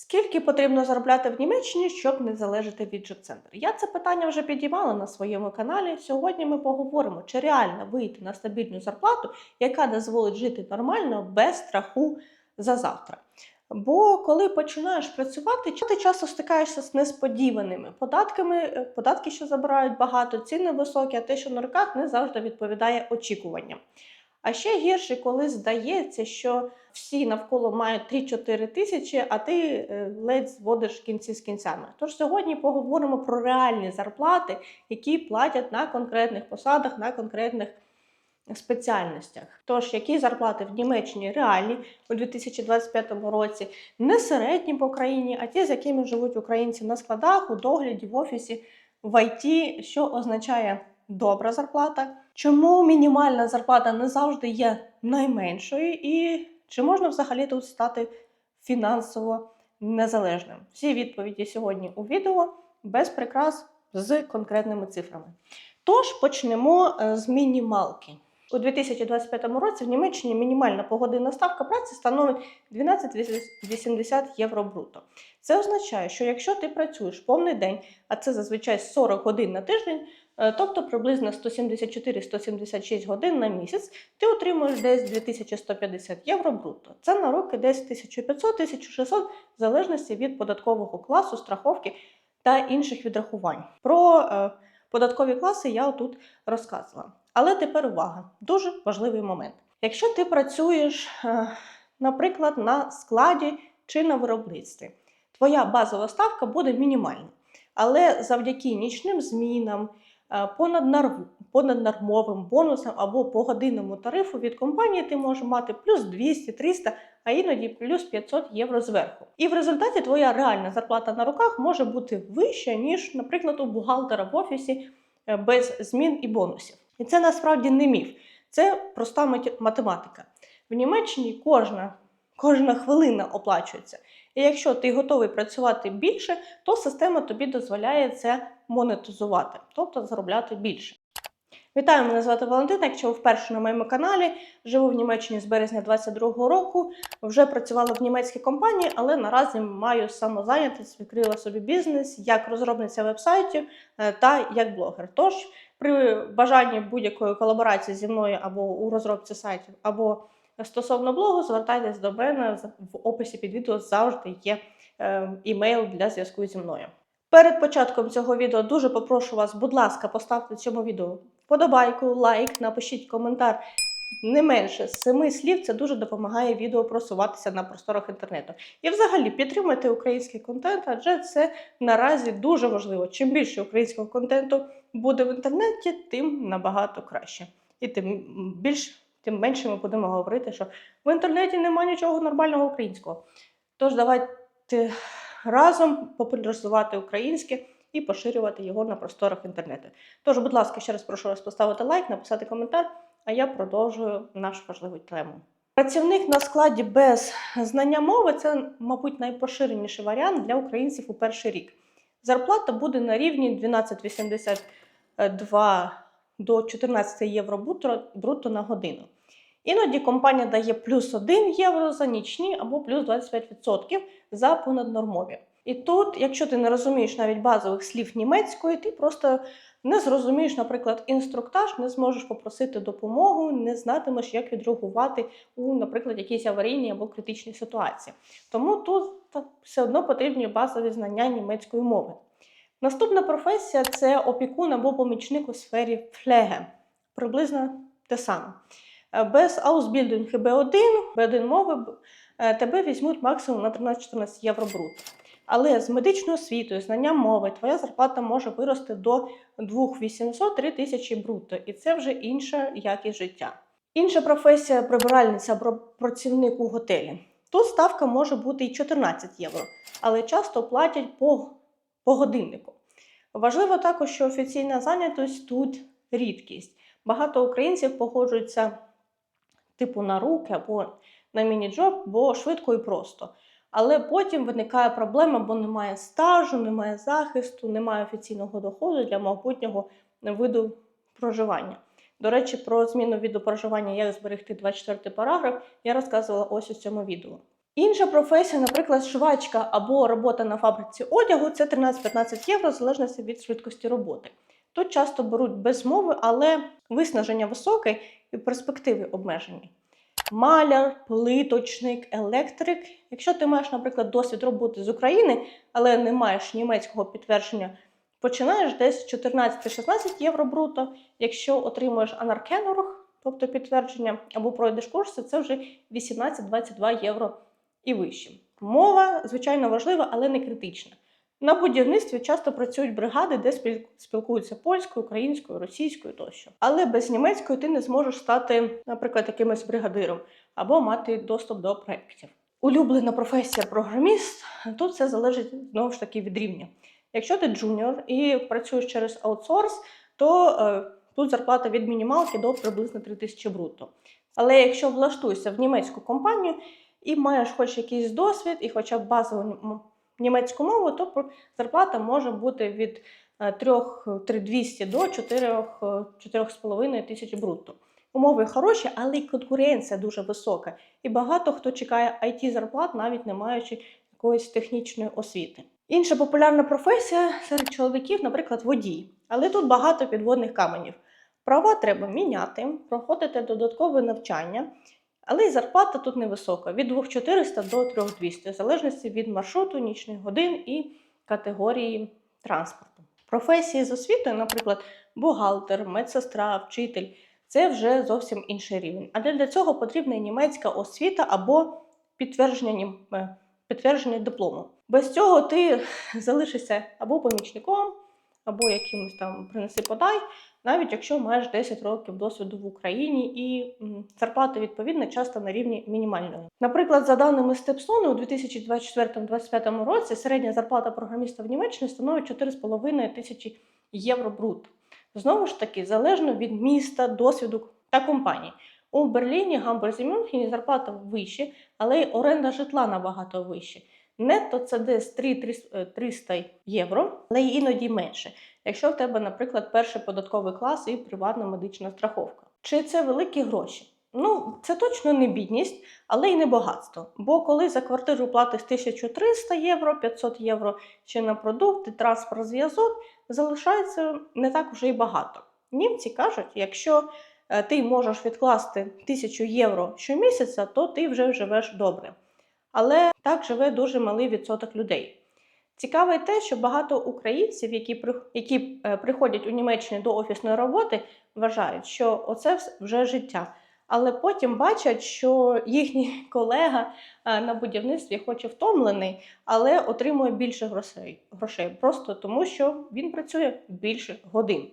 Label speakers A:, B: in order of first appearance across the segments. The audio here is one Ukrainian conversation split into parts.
A: Скільки потрібно заробляти в Німеччині, щоб не залежати від джоб-центру? Я це питання вже підіймала на своєму каналі. Сьогодні ми поговоримо, чи реально вийти на стабільну зарплату, яка дозволить жити нормально без страху за завтра. Бо коли починаєш працювати, ти часто стикаєшся з несподіваними податками, е, податки, що забирають багато, ціни високі, а те, що на руках, не завжди відповідає очікуванням. А ще гірше, коли здається, що всі навколо мають 3-4 тисячі, а ти е, ледь зводиш кінці з кінцями. Тож сьогодні поговоримо про реальні зарплати, які платять на конкретних посадах, на конкретних спеціальностях. Тож, які зарплати в Німеччині реальні у 2025 році, не середні по країні, а ті, з якими живуть українці на складах, у догляді, в офісі, в ІТ, що означає добра зарплата. Чому мінімальна зарплата не завжди є найменшою, і чи можна взагалі тут стати фінансово незалежним? Всі відповіді сьогодні у відео без прикрас з конкретними цифрами. Тож почнемо е, з мінімалки. У 2025 році в Німеччині мінімальна погодинна ставка праці становить 12,80 євро бруто. Це означає, що якщо ти працюєш повний день, а це зазвичай 40 годин на тиждень, тобто приблизно 174-176 годин на місяць, ти отримуєш десь 2150 євро бруто. Це на роки десь 1500-1600 в залежності від податкового класу, страховки та інших відрахувань. Про е, податкові класи я тут розказувала. Але тепер увага, дуже важливий момент. Якщо ти працюєш, е, наприклад, на складі чи на виробництві, твоя базова ставка буде мінімальна. Але завдяки нічним змінам, е, понаднормовим бонусам або погодинному тарифу від компанії ти можеш мати плюс 200, 300, а іноді плюс 500 євро зверху. І в результаті твоя реальна зарплата на руках може бути вища, ніж, наприклад, у бухгалтера в офісі е, без змін і бонусів. І це насправді не міф, це проста мат- математика. В Німеччині кожна, кожна хвилина оплачується. І якщо ти готовий працювати більше, то система тобі дозволяє це монетизувати, тобто заробляти більше. Вітаю, мене звати Валентина. Якщо ви вперше на моєму каналі, живу в Німеччині з березня 2022 року. Вже працювала в німецькій компанії, але наразі маю самозайнятість, відкрила собі бізнес як розробниця вебсайтів е, та як блогер. Тож при бажанні будь-якої колаборації зі мною або у розробці сайтів, або стосовно блогу, звертайтесь до мене в описі під відео завжди є е, імейл для зв'язку зі мною. Перед початком цього відео дуже попрошу вас, будь ласка, поставте цьому відео вподобайку, лайк, напишіть коментар. Не менше семи слів це дуже допомагає відео просуватися на просторах інтернету. І взагалі підтримуйте український контент, адже це наразі дуже важливо. Чим більше українського контенту буде в інтернеті, тим набагато краще. І тим більш тим менше ми будемо говорити, що в інтернеті немає нічого нормального українського. Тож давайте разом популяризувати українське і поширювати його на просторах інтернету. Тож, будь ласка, ще раз прошу вас поставити лайк, написати коментар, а я продовжую нашу важливу тему. Працівник на складі без знання мови це, мабуть, найпоширеніший варіант для українців у перший рік. Зарплата буде на рівні 12,82 до 14 євро брутто, на годину. Іноді компанія дає плюс 1 євро за нічні або плюс 25% за понаднормові. І тут, якщо ти не розумієш навіть базових слів німецької, ти просто не зрозумієш, наприклад, інструктаж, не зможеш попросити допомогу, не знатимеш, як відреагувати у, наприклад, якійсь аварійній або критичній ситуації. Тому тут все одно потрібні базові знання німецької мови. Наступна професія це опікун або помічник у сфері флеге. Приблизно те саме. Е, Без Ausbildung B1, B1 мови е, тебе візьмуть максимум на 13-14 євро брутто. Але з медичною освітою, знанням мови, твоя зарплата може вирости до 2800-3000 тисячі брутто, і це вже інша якість життя. Інша професія прибиральниця або працівник у готелі. Тут ставка може бути і 14 євро, але часто платять по, по годиннику. Важливо також, що офіційна зайнятість тут рідкість. Багато українців погоджуються типу на руки або на міні-джоб, бо швидко і просто. Але потім виникає проблема, бо немає стажу, немає захисту, немає офіційного доходу для майбутнього виду проживання. До речі, про зміну виду проживання, як зберегти 24 параграф, я розказувала ось у цьому відео. Інша професія, наприклад, швачка або робота на фабриці одягу це 13-15 євро, в залежності від швидкості роботи. Тут часто беруть без мови, але виснаження високе і перспективи обмежені. Маляр, плиточник, електрик. Якщо ти маєш, наприклад, досвід роботи з України, але не маєш німецького підтвердження, починаєш десь 14-16 євро бруто. Якщо отримуєш анаркенорг, тобто підтвердження, або пройдеш курси, це вже 18-22 євро і вище. Мова, звичайно, важлива, але не критична. На будівництві часто працюють бригади, де спіл- спілкуються польською, українською, російською тощо. Але без німецької ти не зможеш стати, наприклад, якимось бригадиром або мати доступ до проєктів. Улюблена професія програміст. Тут все залежить знову ж таки від рівня. Якщо ти джуніор і працюєш через аутсорс, то е, тут зарплата від мінімалки до приблизно 3000 брутто. Але якщо влаштуєшся в німецьку компанію і маєш хоч якийсь досвід, і хоча б базову німецьку мову, то зарплата може бути від е, 3200 до 4, 4,5 тисяч брутто. Умови хороші, але й конкуренція дуже висока. І багато хто чекає it зарплат, навіть не маючи якоїсь технічної освіти. Інша популярна професія серед чоловіків, наприклад, водій. Але тут багато підводних каменів. Права треба міняти, проходити додаткове навчання, але й зарплата тут невисока від 2400 до 3200, в залежності від маршруту, нічних годин і категорії транспорту. Професії з освітою, наприклад, бухгалтер, медсестра, вчитель це вже зовсім інший рівень. Але для цього потрібна німецька освіта або підтвердження, е, підтвердження диплому. Без цього ти залишишся або помічником, або якимось там принеси подай, навіть якщо маєш 10 років досвіду в Україні і зарплата відповідно часто на рівні мінімальної. Наприклад, за даними Степсону, у 2024-2025 році середня зарплата програміста в Німеччині становить 4,5 тисячі євро брут. Знову ж таки, залежно від міста, досвіду та компанії. У Берліні, Гамбурзі, Мюнхені зарплата вища, але й оренда житла набагато вища. Нетто це десь 300 євро, але іноді менше, якщо в тебе, наприклад, перший податковий клас і приватна медична страховка. Чи це великі гроші? Ну, це точно не бідність, але й не багатство. Бо коли за квартиру платиш 1300 євро, 500 євро чи на продукти, транспорт, зв'язок, залишається не так вже й багато. Німці кажуть, якщо е, ти можеш відкласти 1000 євро щомісяця, то ти вже живеш добре. Але так живе дуже малий відсоток людей. Цікаве те, що багато українців, які, які е, приходять у Німеччині до офісної роботи, вважають, що оце вже життя. Але потім бачать, що їхній колега е, на будівництві хоч і втомлений, але отримує більше грошей, грошей просто тому, що він працює більше годин.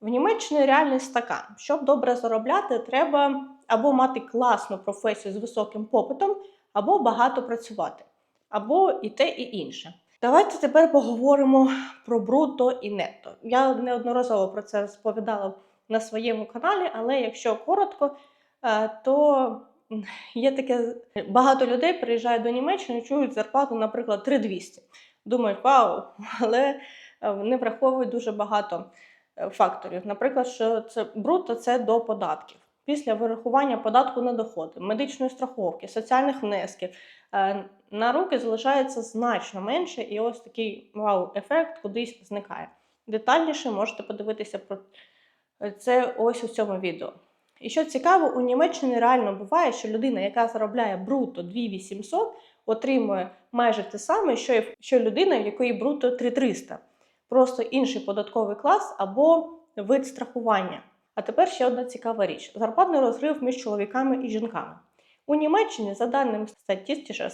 A: В Німеччині реальність така: щоб добре заробляти, треба або мати класну професію з високим попитом, або багато працювати, або і те, і інше. Давайте тепер поговоримо про бруто і нетто. Я неодноразово про це розповідала на своєму каналі, але якщо коротко, е, то є таке багато людей приїжджають до Німеччини, чують зарплату, наприклад, 3200. Думають, вау, але е, не враховують дуже багато е, факторів. Наприклад, що це бруто це до податків. Після вирахування податку на доходи, медичної страховки, соціальних внесків е, на руки залишається значно менше, і ось такий вау-ефект кудись зникає. Детальніше можете подивитися про це ось у цьому відео. І що цікаво, у Німеччині реально буває, що людина, яка заробляє бруто 2800, отримує майже те саме, що людина, в якої бруто 3300. Просто інший податковий клас або вид страхування. А тепер ще одна цікава річ: зарплатний розрив між чоловіками і жінками. У Німеччині, за даними Statistics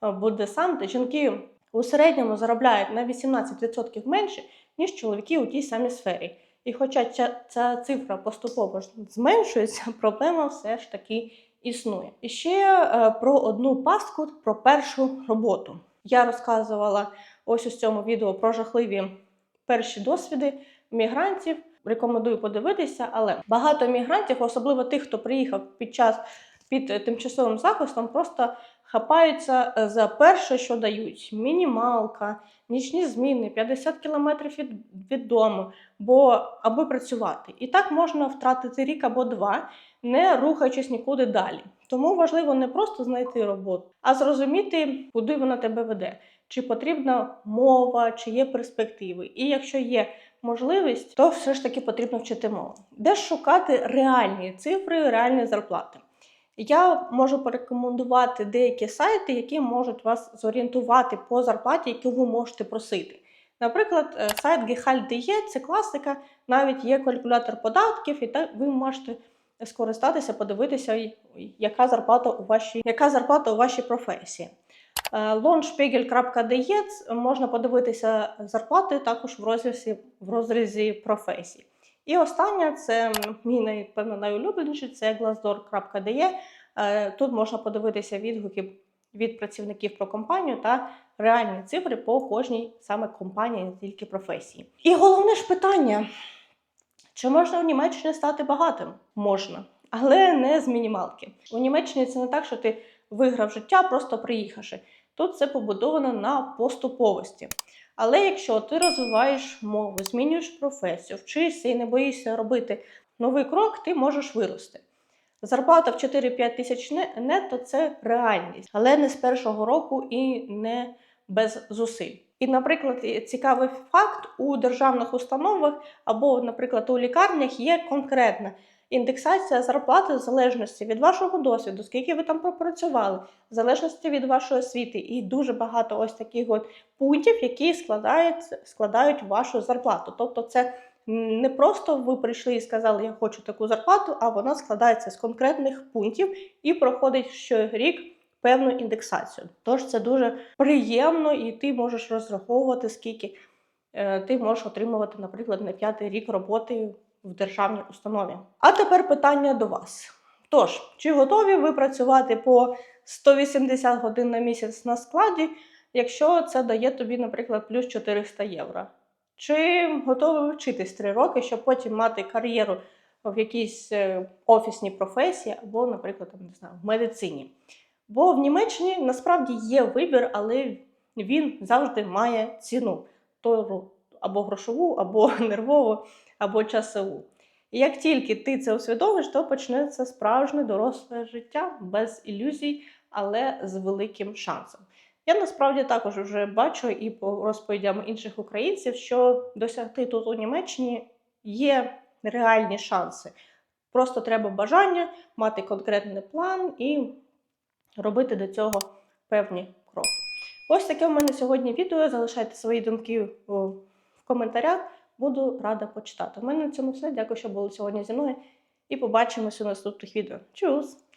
A: Bundesаmt, жінки у середньому заробляють на 18% менше, ніж чоловіки у тій самій сфері. І хоча ця, ця цифра поступово зменшується, проблема все ж таки існує. І ще е, про одну пастку, про першу роботу. Я розказувала ось у цьому відео про жахливі перші досвіди мігрантів. Рекомендую подивитися, але багато мігрантів, особливо тих, хто приїхав під час під е, тимчасовим захистом, просто хапаються е, за перше, що дають: мінімалка, нічні зміни, 50 кілометрів від, від дому, бо аби працювати. І так можна втратити рік або два, не рухаючись нікуди далі. Тому важливо не просто знайти роботу, а зрозуміти, куди вона тебе веде, чи потрібна мова, чи є перспективи. І якщо є можливість, то все ж таки потрібно вчити мову. Де шукати реальні цифри, реальні зарплати? Я можу порекомендувати деякі сайти, які можуть вас зорієнтувати по зарплаті, яку ви можете просити. Наприклад, е, сайт Gehalt.de – це класика, навіть є калькулятор податків, і так ви можете скористатися, подивитися, яка зарплата у вашій, яка зарплата у вашій професії. Launchpegel.de можна подивитися зарплати також в розрізі, в розрізі професій. І останнє це мій напевно найулюбленіший це glassdoor.de. Е, Тут можна подивитися відгуки від працівників про компанію та реальні цифри по кожній саме компанії, не тільки професії. І головне ж питання: чи можна в Німеччині стати багатим? Можна, але не з мінімалки. У Німеччині це не так, що ти виграв життя, просто приїхавши. Тут це побудовано на поступовості. Але якщо ти розвиваєш мову, змінюєш професію, вчишся і не боїшся робити новий крок, ти можеш вирости. Зарплата в 4-5 тисяч не- нетто це реальність, але не з першого року і не без зусиль. І, наприклад, цікавий факт у державних установах або, наприклад, у лікарнях є конкретна індексація зарплати в залежності від вашого досвіду, скільки ви там пропрацювали, в залежності від вашої освіти, і дуже багато ось таких от пунктів, які складають, складають вашу зарплату. Тобто, це не просто ви прийшли і сказали, я хочу таку зарплату, а вона складається з конкретних пунктів і проходить щорік певну індексацію. Тож це дуже приємно, і ти можеш розраховувати, скільки е, ти можеш отримувати, наприклад, на п'ятий рік роботи в державній установі. А тепер питання до вас. Тож, чи готові ви працювати по 180 годин на місяць на складі, якщо це дає тобі, наприклад, плюс 400 євро? Чи готові вчитись 3 роки, щоб потім мати кар'єру в якійсь е, офісній професії або, наприклад, не знаю, в медицині? Бо в Німеччині насправді є вибір, але він завжди має ціну або грошову, або нервову, або часову. І як тільки ти це усвідомиш, то почнеться справжнє доросле життя без ілюзій, але з великим шансом. Я насправді також вже бачу і по розповідям інших українців, що досягти тут у Німеччині є реальні шанси. Просто треба бажання, мати конкретний план і робити до цього певні кроки. Ось таке в мене сьогодні відео. Залишайте свої думки коментарях. Буду рада почитати. У мене на цьому все. Дякую, що були сьогодні зі мною. І побачимося у наступних відео. Чус!